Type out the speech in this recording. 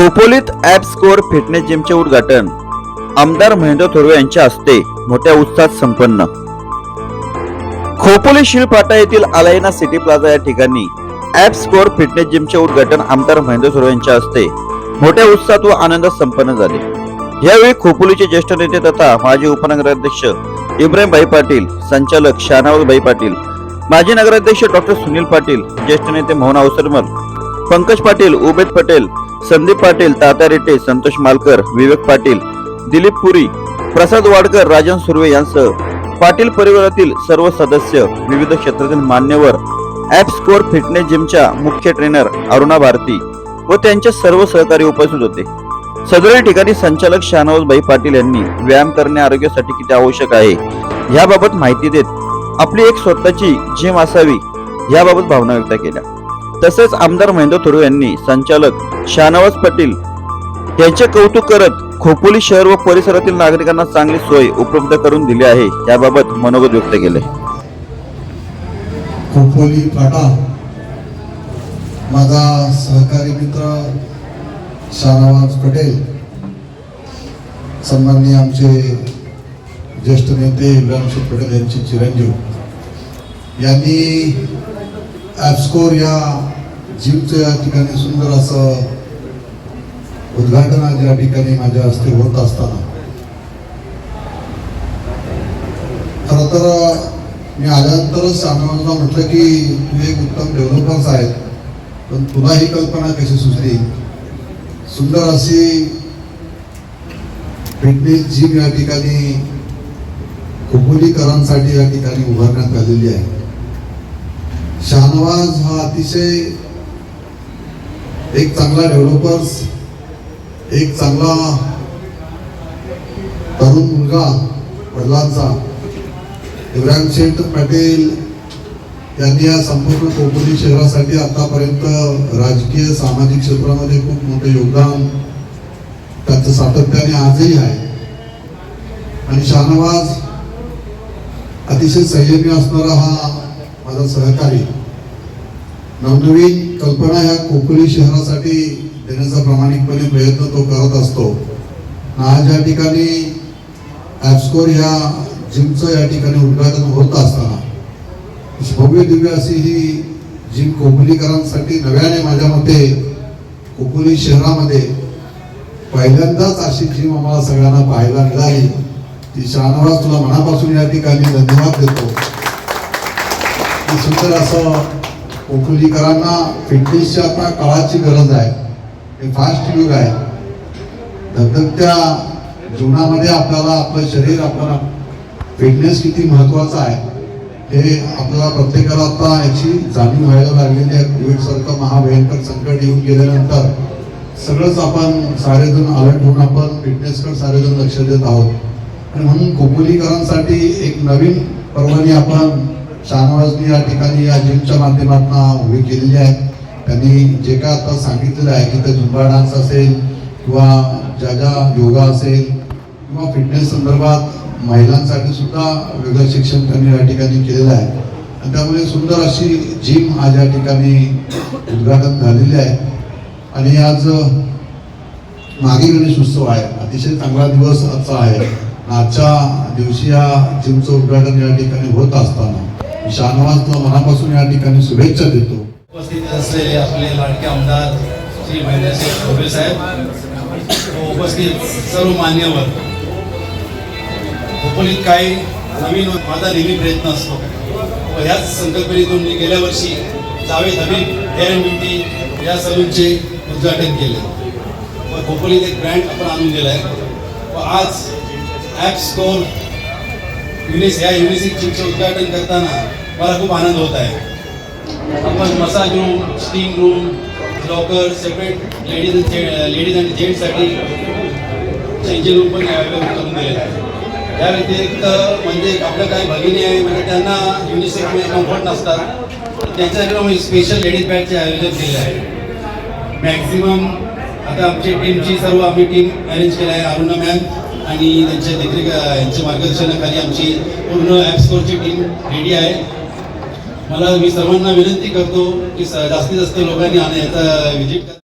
खोपोलीत app score fitness जिमचे उद्घाटन. आमदार महेंद्र थोरवे यांच्या हस्ते मोठ्या उत्साहात संपन्न. खोपोली शिळपाटा येथील आलायना सिटी प्लाझा या ठिकाणी ॲप स्कोअर फिटनेस जिमचे उद्घाटन आमदार महेंद्र थोरवे यांच्या हस्ते मोठ्या उत्साहात व आनंदात संपन्न झाले. यावेळी खोपोलीचे ज्येष्ठ नेते तथा माजी उपनगराध्यक्ष इब्राहिमभाई पाटील संचालक शाहनवाज पाटील माजी नगराध्यक्ष डॉक्टर सुनील पाटील ज्येष्ठ नेते मोहन अवसरमल पंकज पाटील उबेद पटेल संदीप पाटील तात्या रेटे संतोष मालकर विवेक पाटील दिलीप पुरी प्रसाद वाडकर राजन सुर्वे यांसह पाटील परिवारातील सर्व सदस्य विविध क्षेत्रातील मान्यवर ॲप स्कोर फिटनेस जिमच्या मुख्य ट्रेनर अरुणा भारती व त्यांचे सर्व सहकारी उपस्थित होते. सदर ठिकाणी संचालक शहानवाजबाई पाटील यांनी व्यायाम करणे आरोग्यासाठी किती आवश्यक आहे याबाबत माहिती देत आपली एक स्वतःची जिम असावी याबाबत भावना व्यक्त केल्या. तसेच आमदार महेंद्र थोरवे यांनी संचालक शहानवाज पाटील यांचे कौतुक करत खोपोली शहर व परिसरातील नागरिकांना चांगली सोय उपलब्ध करून दिली आहे. याबाबत मनोगत व्यक्त केले. खोपोली फाटा माझा सहकारी मित्र शाहनवाज पटेल सन्माननीय आमचे ज्येष्ठ नेते इब्राहिम पटेल यांचे चिरंजीव यांनी ॲप्सकोर या जिमचं या ठिकाणी सुंदर असं उद्घाटन आज या ठिकाणी माझ्या हस्ते होत असताना. खरं तर मी आल्यानंतरच शाहनवाजला म्हटलं की तू एक उत्तम डेव्हलपर्स आहेत पण तुला ही कल्पना कशी सुचली? सुंदर अशी फिटनेस जिम या ठिकाणी खोपोलीकरांसाठी या ठिकाणी उभारण्यात आलेली आहे. शाहनवाज हा अतिशय एक चांगला डेव्हलपर्स एक चांगला तरुण मुलगा वडिलांचा इब्राहिम शेठ पाटील यांनी या संपूर्ण कोकणी शहरासाठी आतापर्यंत राजकीय सामाजिक क्षेत्रामध्ये खूप मोठं योगदान त्यांचं सातत्याने आजही आहे. आणि शाहनवाज अतिशय संयमी असणारा हा माझा सहकारी. नवनवीन कल्पना ह्या कोकणी शहरासाठी देण्याचा प्रामाणिकपणे प्रयत्न तो करत असतो. आज या ठिकाणी ॲप्सकोर ह्या जिमचं या ठिकाणी उद्घाटन होत असताना भव्य दिव्य अशी ही जिम कोकणीकरांसाठी नव्याने माझ्या मते कोकणी शहरामध्ये पहिल्यांदाच अशी जिम आम्हाला सगळ्यांना पाहायला मिळाली. ती शाहनवाज तुला मनापासून या ठिकाणी धन्यवाद देतो. सुंदर असं कोकुलीकरांना फिटनेसची आता काळाची गरज आहे. हे फास्ट युग आहे. धगधगत्या जीवनामध्ये आपल्याला आपलं शरीर आपल्याला फिटनेस किती महत्त्वाचा आहे हे आपल्याला प्रत्येकाला आता याची जाणीव व्हायला लागलेली आहे. कोविड सारखं महाभयंकर संकट येऊन गेल्यानंतर सगळंच आपण सारेजण अलर्ट होऊन आपण फिटनेसकडे सारेजण लक्ष देत आहोत. आणि म्हणून कोकणीकरांसाठी एक नवीन परवानी आपण शाहनवाजनी या ठिकाणी या जिमच्या माध्यमातून उभी केलेली आहे त्यांनी जे काय आता सांगितलेलं आहे की ते झुंबा डान्स असेल किंवा ज्या ज्या योगा असेल किंवा फिटनेस संदर्भात महिलांसाठी सुद्धा वेगळं शिक्षण त्यांनी या ठिकाणी केलेलं आहे. आणि त्यामुळे सुंदर अशी जिम आज या ठिकाणी उद्घाटन झालेली आहे. आणि आज मागे गणेश उत्सव आहे. अतिशय चांगला दिवस आजचा आहे. आजच्या दिवशी या जिमचं उद्घाटन या ठिकाणी होत असताना मी शाहनवाज तुला मनापासून या ठिकाणी शुभेच्छा देतो. उपस्थित असलेले आपले लाडके आमदार श्री महेंद्रसिंह ढोबळे साहेब उपस्थित सर्व मान्यवर. खोपोलीत काही नवीन माझा नेहमी प्रयत्न असतो. ह्याच संकल्पनेतून मी गेल्या वर्षी जावेद हबीब एअर ब्युटी या सलूनचे उद्घाटन केले. व खोपोलीत एक ब्रँड आपण आणून दिला आहे व आज ॲप स्कोर युनिस या युनिसिक जिमचं उद्घाटन करताना मला खूप आनंद होत आहे. आपण massage room steam room locker separate ladies ladies आणि जेंट्ससाठी चेंजिंग रूम पण अवेलेबल करून दिलेलं आहे त्या व्यतिरिक्त म्हणजे आपल्या काही भगिनी आहे म्हणजे त्यांना युनिसेफमध्ये कम्फर्ट नसतात त्यांच्यासाठी स्पेशल लेडीज बॅगचे आयोजन केले आहे. मॅक्झिमम आता आमची टीमची सर्व आम्ही टीम अरेंज केलं आहे अरुणा मॅम आणि त्यांच्या देखरेख यांच्या मार्गदर्शनाखाली आमची पूर्ण ॲपस्कोरची टीम रेडी आहे. मला मी सर्वांना विनंती करतो की जास्तीत जास्त लोकांनी आणि याचा व्हिजिट